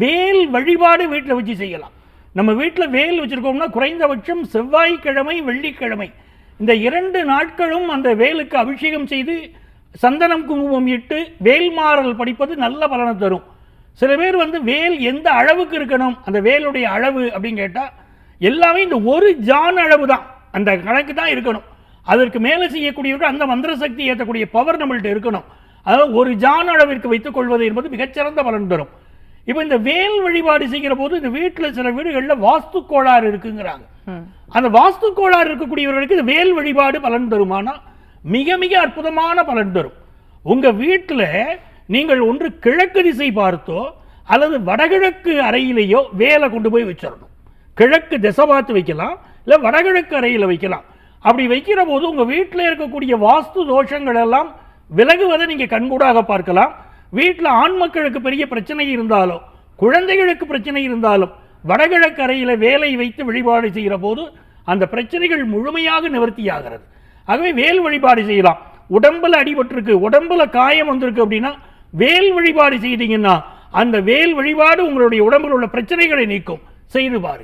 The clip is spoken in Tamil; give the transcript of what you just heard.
வேல் வழிபாடு வீட்டில் வச்சு செய்யலாம். நம்ம வீட்டில் வேல் வச்சுருக்கோம்னா குறைந்தபட்சம் செவ்வாய்க்கிழமை வெள்ளிக்கிழமை. இந்த இரண்டு நாட்களும் அந்த வேலுக்கு அபிஷேகம் செய்து சந்தனம் குங்குமம் இட்டு வேல்மாறல் படிப்பது நல்ல பலனை தரும். சில பேர் வந்து வேல் எந்த அளவுக்கு இருக்கணும் அந்த வேலுடைய அளவு அப்படின்னு கேட்டால் எல்லாமே இந்த ஒரு ஜான் அளவு தான். அந்த கணக்கு தான் இருக்கணும். அதற்கு மேலே செய்யக்கூடியவர்கள் அந்த மந்திர சக்தி ஏற்றக்கூடிய பவர் நம்மள்கிட்ட இருக்கணும். அதாவது ஒரு ஜான் அளவிற்கு வைத்துக் கொள்வது என்பது மிகச்சிறந்த பலன் தரும். இப்போ இந்த வேல் வழிபாடு செய்கிற போது இந்த வீட்டில் சில வீடுகளில் வாஸ்து கோளாறு இருக்குங்கிறாங்க அந்த வாஸ்து கோளாறு இருக்கக்கூடியவர்களுக்கு இந்த வேல் வழிபாடு பலன் தருமானா? மிக மிக அற்புதமான பலன் தரும். உங்க வீட்டில் நீங்கள் ஒன்று கிழக்கு திசை பார்த்தோ அல்லது வடகிழக்கு அறையிலேயோ வேலை கொண்டு போய் வச்சிடணும். கிழக்கு திசை பார்த்து வைக்கலாம் இல்லை வடகிழக்கு அறையில் வைக்கலாம். அப்படி வைக்கிற போது உங்கள் வீட்டில் இருக்கக்கூடிய வாஸ்து தோஷங்கள் எல்லாம் விலகுவதை நீங்கள் கண்கூடாக பார்க்கலாம். வீட்டில் ஆண் மக்களுக்கு பெரிய பிரச்சனை இருந்தாலும் குழந்தைகளுக்கு பிரச்சனை இருந்தாலும் வடகிழக்கு அறையில் வேலை வைத்து வழிபாடு செய்கிற போது அந்த பிரச்சனைகள் முழுமையாக நிவர்த்தியாகிறது ஆகவே வேல் வழிபாடு செய்யலாம். உடம்பில் அடிபட்டிருக்கு உடம்பில் காயம் வந்திருக்கு அப்படின்னா வேல் வழிபாடு செய்தீங்கன்னா அந்த வேல் வழிபாடு உங்களுடைய உடம்பில் உள்ள பிரச்சனைகளை நீக்கும். செய்து பாருங்கள்